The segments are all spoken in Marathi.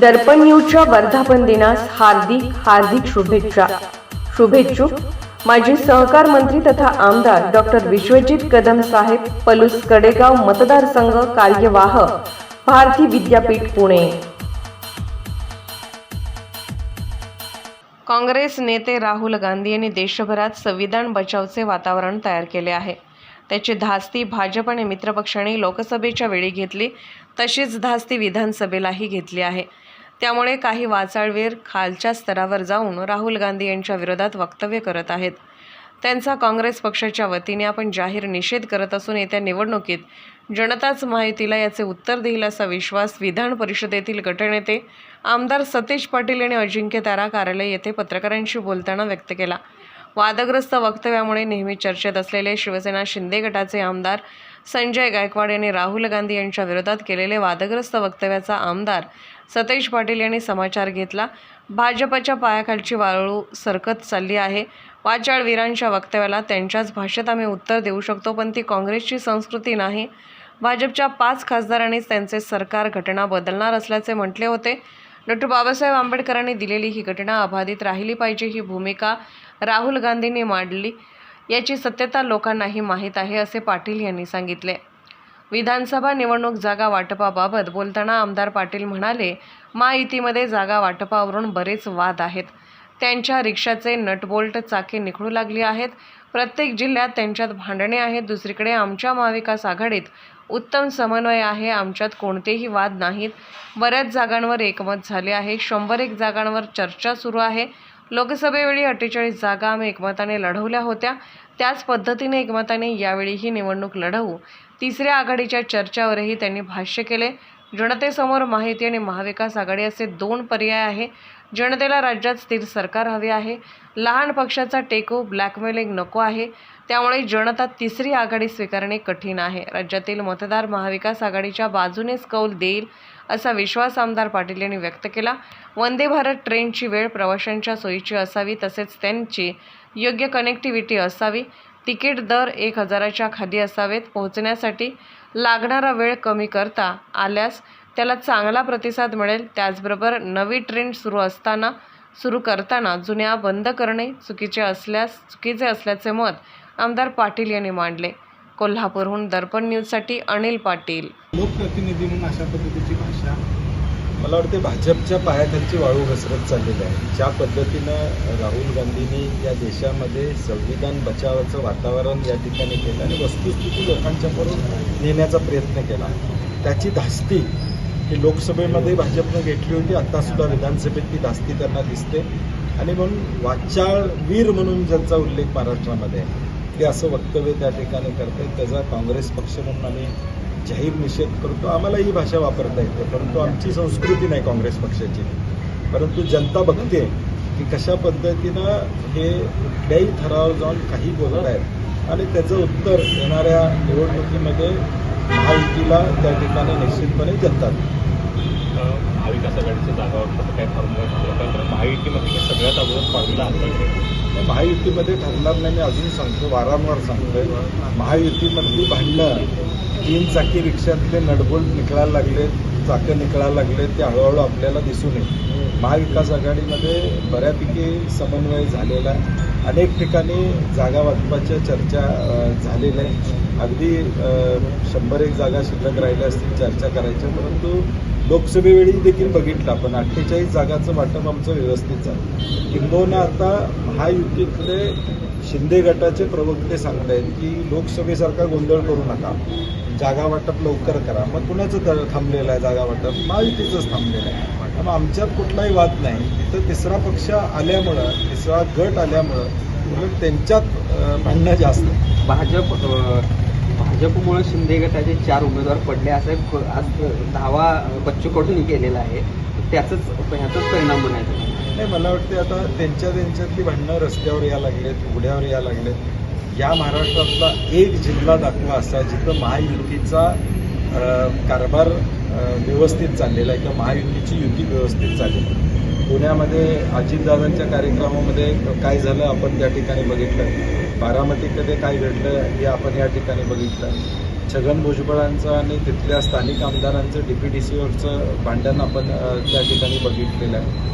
दर्पण न्यूजच्या वर्धापन दिनास हार्दिक हार्दिक शुभेच्छा. शुभेच्छुक माजी सहकार मंत्री तथा आमदार डॉक्टर विश्वजित कदम साहेब पलूस कडेगाव मतदारसंघ कार्यवाह भारती विद्यापीठ पुणे. काँग्रेस नेते राहुल गांधी यांनी देशभरात संविधान बचावचे वातावरण तयार केले आहे. त्याची धास्ती भाजप आणि मित्रपक्षांनी लोकसभेच्या वेळी घेतली तशीच धास्ती विधानसभेलाही घेतली आहे. त्यामुळे काही वाचाळवीर खालच्या स्तरावर जाऊन राहुल गांधी यांच्या विरोधात वक्तव्य करत आहेत. त्यांचा काँग्रेस पक्षाच्या वतीने आपण जाहीर निषेध करत असून येत्या निवडणुकीत जनताच माहितीला याचे उत्तर देईल असा विश्वास विधान परिषदेतील गटनेते आमदार सतीश पाटील यांनी अजिंक्य तारा कार्यालय येथे पत्रकारांशी बोलताना व्यक्त केला. वादग्रस्त वक्तव्यामुळे नेहमी चर्चेत असलेले शिवसेना शिंदे गटाचे आमदार संजय गायकवाड यांनी राहुल गांधी यांच्या विरोधात केलेले वादग्रस्त वक्तव्याचा आमदार सतेज पाटील यांनी समाचार घेतला. भाजपच्या पायाखालची वाळू सरकत चालली आहे. वाचाळवीरांच्या वक्तव्याला त्यांच्याच भाषेत आम्ही उत्तर देऊ शकतो पण ती काँग्रेसची संस्कृती नाही. भाजपच्या पाच खासदारांनीच त्यांचे सरकार घटना बदलणार असल्याचे म्हटले होते. डॉक्टर बाबासाहेब आंबेडकरांनी दिलेली ही घटना अबाधित राहिली पाहिजे ही भूमिका राहुल गांधींनी मांडली. याची सत्यता लोकांनाही माहीत आहे असे पाटील यांनी सांगितले. विधानसभा निवडणूक जागा वाटपाबाबत बोलताना आमदार पाटील म्हणाले महायुतीमध्ये जागा वाटपावरून बरेच वाद आहेत. त्यांच्या रिक्षाचे नटबोल्ट चाके निखळू लागली आहेत. प्रत्येक जिल्ह्यात त्यांच्यात भांडणे आहेत. दुसरीकडे आमच्या महाविकास आघाडीत उत्तम समन्वय आहे. आमच्यात कोणतेही वाद नाहीत. बऱ्याच जागांवर एकमत झाले आहे. शंभर एक जागांवर चर्चा सुरू आहे. लोकसभेवेळी अठ्ठेचाळीस जागा आम्ही एकमताने लढवल्या होत्या. त्याच पद्धतीने एकमताने यावेळी ही निवडणूक लढवू. तिसऱ्या आघाडीच्या चर्चावरही त्यांनी भाष्य केले. जनतेसमोर माहिती आणि महाविकास आघाडी असे दोन पर्याय आहे. जनतेला राज्यात स्थिर सरकार हवे आहे. लहान पक्षाचा टेको ब्लॅकमेलिंग नको आहे. त्यामुळे जनता तिसरी आघाडी स्वीकारणे कठीण आहे. राज्यातील मतदार महाविकास आघाडीच्या बाजूनेच कौल देईल असा विश्वास आमदार पाटील यांनी व्यक्त केला. वंदे भारत ट्रेनची वेळ प्रवाशांच्या सोयीची असावी तसेच त्यांची योग्य कनेक्टिव्हिटी असावी. तिकीट दर एक हजाराच्या खाली असावेत. पोहोचण्यासाठी लागणारा वेळ कमी करता आल्यास त्याला चांगला प्रतिसाद मिळेल. त्याचबरोबर नवी ट्रेन सुरू असताना सुरू करताना जुन्या बंद करणे चुकीचे असल्यास चुकीचे असल्याचे मत आमदार पाटील यांनी मांडले. कोल्हापूरहून दर्पण न्यूजसाठी अनिल पाटील. लोकप्रतिनिधी म्हणून अशा पद्धतीची भाषा? मला वाटते भाजपच्या पायाखालची वाळू घसरत चाललेली आहे. ज्या पद्धतीनं राहुल गांधींनी या देशामध्ये संविधान बचावाचं वातावरण या ठिकाणी केलं आणि वस्तुस्थिती लोकांच्यापर्यंत नेण्याचा प्रयत्न केला. त्याची धास्ती ही लोकसभेमध्ये भाजपनं घेतली होती. आत्तासुद्धा विधानसभेत ती धास्ती त्यांना दिसते. आणि म्हणून वाचाळ वीर म्हणून ज्यांचा उल्लेख महाराष्ट्रामध्ये आहे. ते असं वक्तव्य त्या ठिकाणी करते त्याचा काँग्रेस पक्ष म्हणून आम्ही जाहीर निषेध करतो. आम्हाला ही भाषा वापरता येते परंतु आमची संस्कृती नाही काँग्रेस पक्षाची. परंतु जनता बघते की कशा पद्धतीनं हे कुठल्याही थरावर जाऊन काही बोलत आहेत आणि त्याचं उत्तर येणाऱ्या निवडणुकीमध्ये महायुतीला त्या ठिकाणी निश्चितपणे जनतात. महाविकास आघाडीच्या जागावर काय फॉर्म्युला कारण महायुतीमध्ये सगळ्यात अगोदर फॉर्म्युला हातात महायुतीमध्ये ठरणार नाही मी अजून सांगतो वारंवार सांगतोय. महायुतीमधली भांडणं तीन चाकी रिक्षातले नडबोल्ट निघायला लागले चाकं निघायला लागले ते हळूहळू आपल्याला दिसून येईल महाविकास आघाडीमध्ये बऱ्यापैकी समन्वय झालेला आहे. अनेक ठिकाणी जागा वाटपाच्या चर्चा झालेल्या आहे अगदी शंभर एक जागा शिल्लक राहिल्या असतील चर्चा करायच्या परंतु लोकसभेवेळी देखील बघितलं आपण अठ्ठेचाळीस जागाचं वाटप आमचं व्यवस्थित झालं. किंबहुना आता महायुतीतले शिंदे गटाचे प्रवक्ते सांगत आहेत की लोकसभेसारखा गोंधळ करू नका. जागा वाटप लवकर करा. मग कुणाचं थांबलेलं आहे जागा वाटप? महायुतीचंच थांबलेलं आहे. मग आमच्यात कुठलाही वाद नाही. तिथं तिसरा पक्ष आल्यामुळं तिसरा गट आल्यामुळं त्यांच्यात अं, भांडणं जास्त. भाजप भाजपमुळे शिंदे गटाचे चार उमेदवार पडले असं आज धावा बच्चू कडून केलेला आहे. त्याचंच ह्याचाच परिणाम म्हणायचा नाही मला वाटते आता त्यांच्या त्यांच्यातली भांडणं रस्त्यावर या लागलेत उघड्यावर या लागलेत. या महाराष्ट्रातला एक जिल्हा दाखवा असा जिथं महायुतीचा कारभार व्यवस्थित चाललेला आहे किंवा महायुतीची युती व्यवस्थित चाललेली आहे. पुण्यामध्ये अजितदादांच्या कार्यक्रमामध्ये काय झालं आपण त्या ठिकाणी बघितलं. बारामतीकडे काय घडलं हे आपण या ठिकाणी बघितलं. छगन भुजबळांचं आणि तिथल्या स्थानिक आमदारांचं डी पी डी सीवरचं भांडण आपण त्या ठिकाणी बघितलेलं आहे.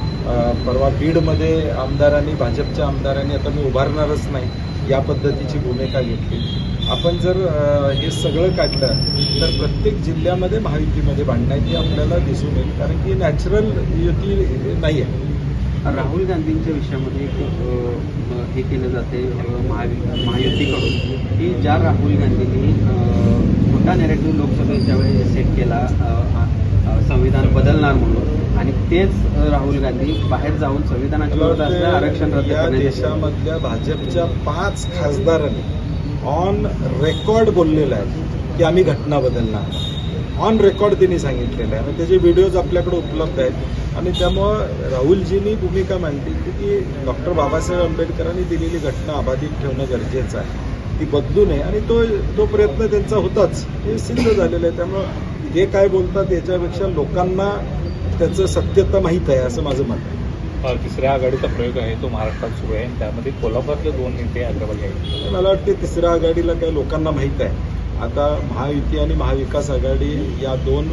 परवा बीडमध्ये आमदारांनी भाजपच्या आमदारांनी आता मी उभारणारच नाही या पद्धतीची भूमिका घेतली. आपण जर हे सगळं काढलं तर प्रत्येक जिल्ह्यामध्ये महायुतीमध्ये भांडणं आपल्याला दिसून येईल कारण की नॅचरल युती नाही आहे राहुल गांधींच्या विषयामध्ये एक हे केलं जाते अ, महावि महायुतीकडून की ज्या राहुल गांधींनी खोटा मोठा नेरेटिव्ह लोकसभेत ज्यावेळी सेट केला संविधान बदलणार म्हणून आणि तेच राहुल गांधी बाहेर जाऊन संविधानाच्या विरोधात असलेलं आरक्षण रद्द या देशामधल्या भाजपच्या पाच खासदारांनी ऑन रेकॉर्ड बोललेलं आहे की आम्ही घटना बदलणार. ऑन रेकॉर्ड त्यांनी सांगितलेलं आहे. आणि त्याचे व्हिडिओज आपल्याकडे उपलब्ध आहेत. आणि त्यामुळं राहुलजींनी भूमिका मांडली की डॉक्टर बाबासाहेब आंबेडकरांनी दिलेली घटना अबाधित ठेवणं गरजेचं आहे. ती बदलू नये. आणि तो तो प्रयत्न त्यांचा होताच. हे सिद्ध झालेलं आहे. त्यामुळं जे काय बोलतात याच्यापेक्षा लोकांना त्याचं सत्यता माहीत आहे असं माझं मत आहे. तिसऱ्या आघाडीचा प्रयोग आहे तो महाराष्ट्रात सुरू आहे. त्यामध्ये कोल्हापुरातले दोन नेते अग्रभागी आहेत. मला वाटते तिसऱ्या आघाडीला काही लोकांना माहीत आहे. आता महायुती आणि महाविकास आघाडी या दोन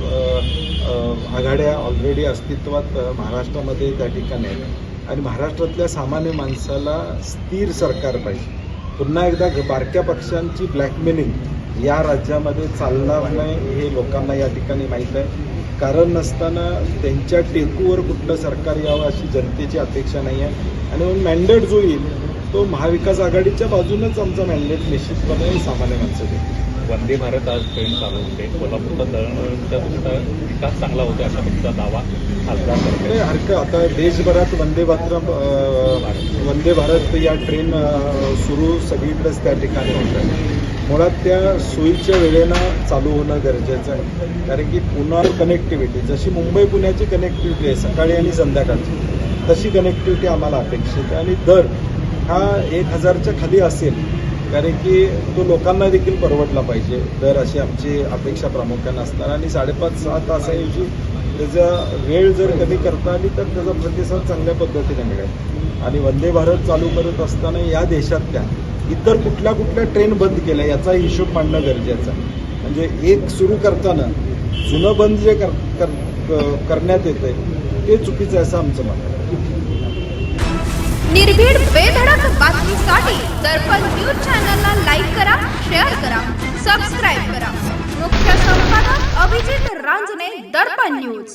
आघाड्या ऑलरेडी अस्तित्वात महाराष्ट्रामध्ये त्या ठिकाणी आहेत. आणि महाराष्ट्रातल्या सामान्य माणसाला स्थिर सरकार पाहिजे. पुन्हा एकदा बारक्या पक्षांची ब्लॅकमेलिंग या राज्यामध्ये चालणार नाही हे लोकांना या ठिकाणी माहीत आहे. कारण नसताना त्यांच्या टेकूवर कुठलं सरकार यावं अशी जनतेची अपेक्षा नाही आहे. आणि म्हणून मॅन्डेट जो येईल तो महाविकास आघाडीच्या बाजूनच आमचा मॅन्डेट निश्चितपणे सामान्य माणसं वंदे भारत आज ट्रेन चालू होते. कोल्हापूरचा दळणवळणच्या दृष्ट्या विकास चांगला होतो अशा पक्षाचा दावा खासदार नाही हरकत. आता देशभरात वंदे भारत वंदे भारत या ट्रेन सुरू सगळीकडेच त्या ठिकाणी होत आहे. मुळात त्या सोयीच्या वेळेनं चालू होणं गरजेचं आहे. कारण की पुन्हा कनेक्टिव्हिटी जशी मुंबई पुण्याची कनेक्टिव्हिटी आहे सकाळी आणि संध्याकाळची तशी कनेक्टिव्हिटी आम्हाला अपेक्षित आहे. आणि दर हा एक हजारच्या खाली असेल कारण की तो लोकांना देखील परवडला पाहिजे दर अशी आमची अपेक्षा प्रामुख्याने असणार. आणि साडेपाच सहा तासाऐवजी त्याचा वेळ जर कमी करता आली तर त्याचा प्रतिसाद चांगल्या पद्धतीने मिळेल. आणि वंदे भारत चालू करत असताना या देशातल्या इतर कुठल्या कुठल्या ट्रेन बंद केल्या याचा हिशोब मांडणं गरजेचं आहे. म्हणजे एक सुरू करताना जुनं बंद जे कर, कर, कर करण्यात येतंय ते चुकीचं आहे असं आमचं मत निर्भीड बेधडक बातमीसाठी दर्पण न्यूज चॅनलला लाईक करा शेअर करा सबस्क्राईब करा. मुख्य संपादक अभिजित रांजणे दर्पण न्यूज.